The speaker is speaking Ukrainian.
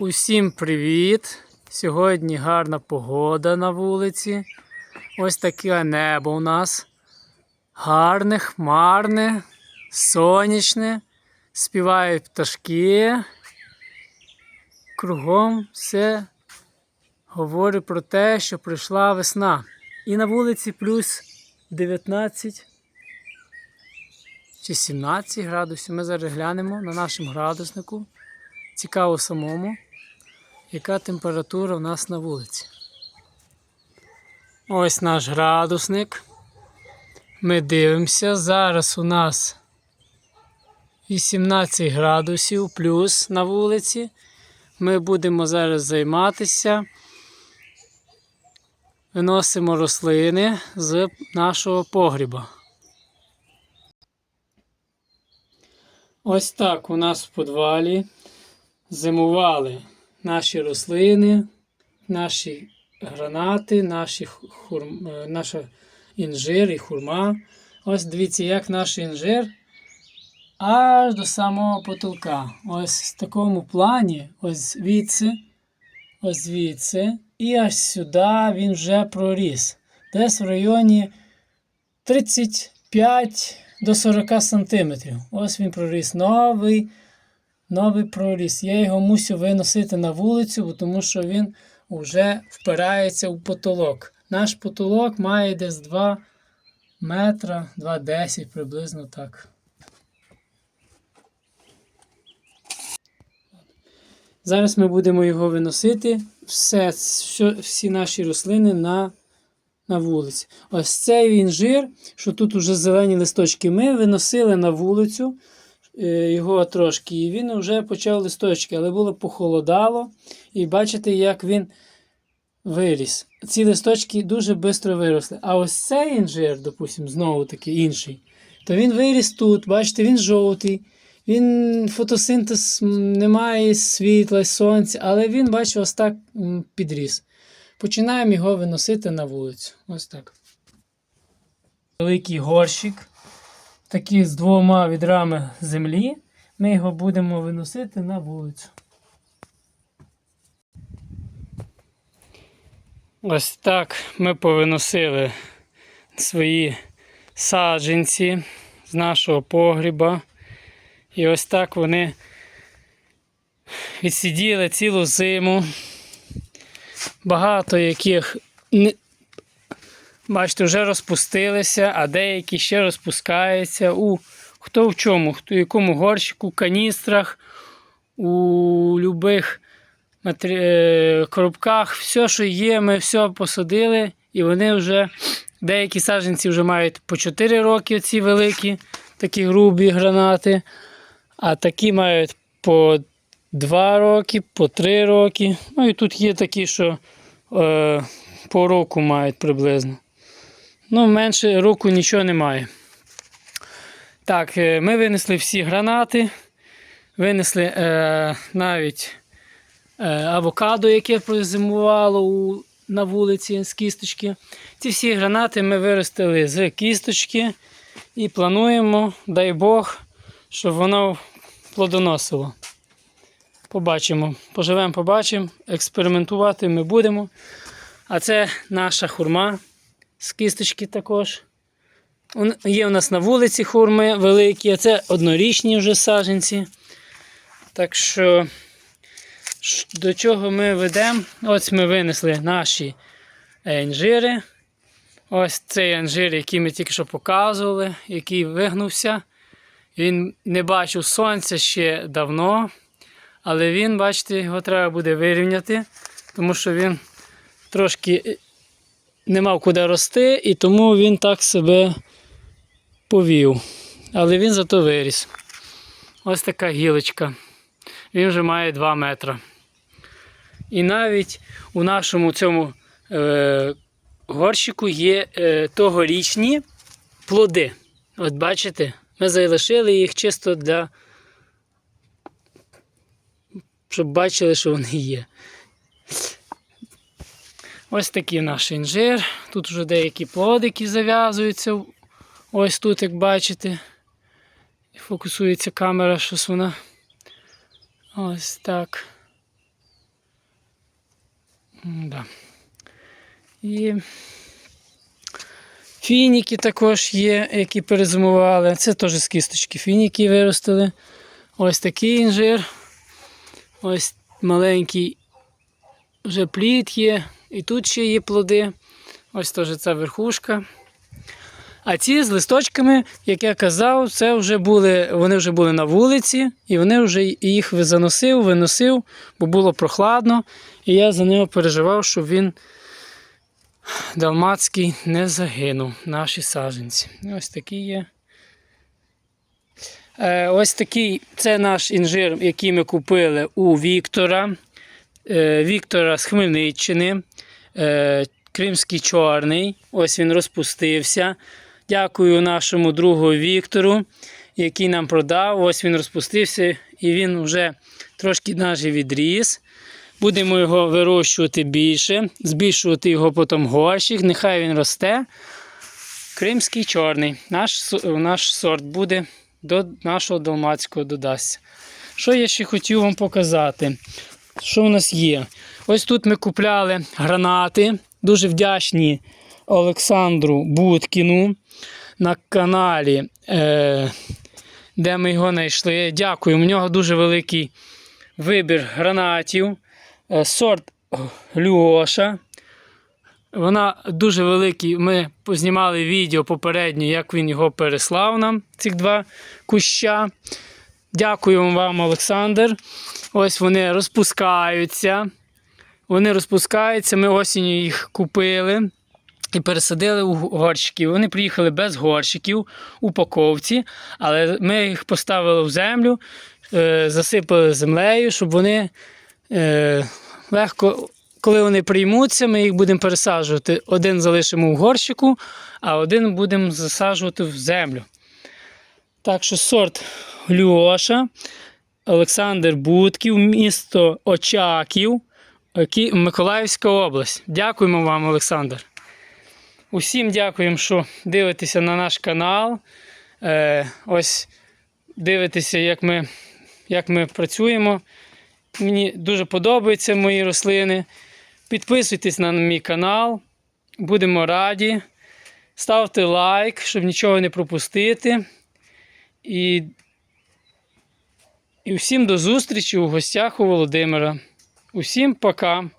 Усім привіт! Сьогодні гарна погода на вулиці. Ось таке небо у нас. Гарне, хмарне, сонячне. Співають пташки. Кругом все говорить про те, що прийшла весна. І на вулиці плюс 19 чи 17 градусів. Ми зараз глянемо на нашому градуснику. Цікаво самому, яка температура у нас на вулиці. Ось наш градусник. Ми дивимося. Зараз у нас 18 градусів плюс на вулиці. Ми будемо зараз займатися. Виносимо рослини з нашого погріба. Ось так у нас в підвалі зимували наші рослини, наші гранати, наші хур... е, наша інжир і хурма. Ось дивіться, як наш інжир аж до самого потолка. Ось в такому плані, ось звідси, ось звідси, і аж сюди він вже проріс. Десь в районі 35 до 40 сантиметрів. Ось він проріс новий новий проріс. Я його мусю виносити на вулицю, тому що він вже впирається у потолок. Наш потолок має десь 2 метра, 2,10 приблизно так. Зараз ми будемо його виносити, все, що, всі наші рослини на, на вулиці. Ось цей інжир, що тут вже зелені листочки, ми виносили на вулицю його трошки, і він вже почав листочки, але було похолодало. І бачите, як він виріс. Ці листочки дуже швидко виросли. А ось цей інжир, допустимо, знову таки інший, то він виріс тут, бачите, він жовтий. Він фотосинтез немає світла, сонця, але він, бачите, ось так підріс. Починаємо його виносити на вулицю. Ось так. Великий горщик, такий з двома відрами землі. Ми його будемо виносити на вулицю. Ось так ми повиносили свої саджанці з нашого погріба. І ось так вони відсиділи цілу зиму. Багато яких. Бачите, вже розпустилися, а деякі ще розпускаються. У хто в чому, хто в якому горщику, каністрах, у любих матері... е, коробках, все, що є, ми все посадили, і вони вже деякі саджанці вже мають по 4 роки, ці великі, такі грубі гранати. А такі мають по 2 роки, по 3 роки. Ну і тут є такі, що е, по року мають приблизно. Ну, менше року нічого немає. Так, е, ми винесли всі гранати, винесли е, навіть е, авокадо, яке прозимувало у, на вулиці з кісточки. Ці всі гранати ми виростили з кісточки і плануємо, дай Бог, щоб воно плодоносило. Побачимо, поживемо, побачимо, експериментувати ми будемо. А це наша хурма з кісточки також. Є у нас на вулиці хурми великі, а це однорічні вже саджанці. Так що, до чого ми ведемо? Ось ми винесли наші е, інжири. Ось цей інжир, який ми тільки що показували, який вигнувся. Він не бачив сонця ще давно, але він, бачите, його треба буде вирівняти, тому що він трошки е, не мав куди рости, і тому він так себе повів. Але він зато виріс. Ось така гілочка. Він вже має 2 метри. І навіть у нашому цьому е, горщику є е, тогорічні плоди. От бачите, ми залишили їх чисто для. Щоб бачили, що вони є. Ось такий наш інжир. Тут вже деякі плодики зав'язуються. Ось тут, як бачите. Фокусується камера, щось вона. Ось так. Да. І фініки також є, які перезимували. Це теж з кісточки фініки виростили. Ось такий інжир. Ось маленький вже плід є. І тут ще є плоди. Ось теж ця верхушка. А ці з листочками, як я казав, це вже були, вони вже були на вулиці, і вони вже їх заносив, виносив, бо було прохладно. І я за нього переживав, щоб він далмацький не загинув, наші саджанці. Ось такі є. Е, ось такий це наш інжир, який ми купили у Віктора. Е, Віктора з Хмельниччини. Е, Кримський чорний. Ось він розпустився. Дякую нашому другу Віктору, який нам продав. Ось він розпустився і він вже трошки навіть відріс. Будемо його вирощувати більше, збільшувати його потім горщик. Нехай він росте. Кримський чорний. Наш, наш сорт буде до нашого далмацького додасться. Що я ще хотів вам показати? Що у нас є? Ось тут ми купляли гранати. Дуже вдячні Олександру Будкіну на каналі, е, де ми його знайшли. Дякую. У нього дуже великий вибір гранатів. Е, сорт Люоша. Вона дуже великий. Ми познімали відео попередньо, як він його переслав нам, ці два куща. Дякую вам, Олександр. Ось вони розпускаються. Вони розпускаються. Ми осінню їх купили і пересадили у горщики. Вони приїхали без горщиків у упаковці, але ми їх поставили в землю, е, засипали землею, щоб вони е, легко, коли вони приймуться, ми їх будемо пересаджувати. Один залишимо в горщику, а один будемо засаджувати в землю. Так що сорт Люоша, Олександр Будків, місто Очаків, Миколаївська область. Дякуємо вам, Олександр. Усім дякуємо, що дивитеся на наш канал. Е, ось дивитеся, як ми, як ми працюємо. Мені дуже подобаються мої рослини. Підписуйтесь на мій канал. Будемо раді. Ставте лайк, щоб нічого не пропустити. І, і всім до зустрічі у гостях у Володимира. Усім пока.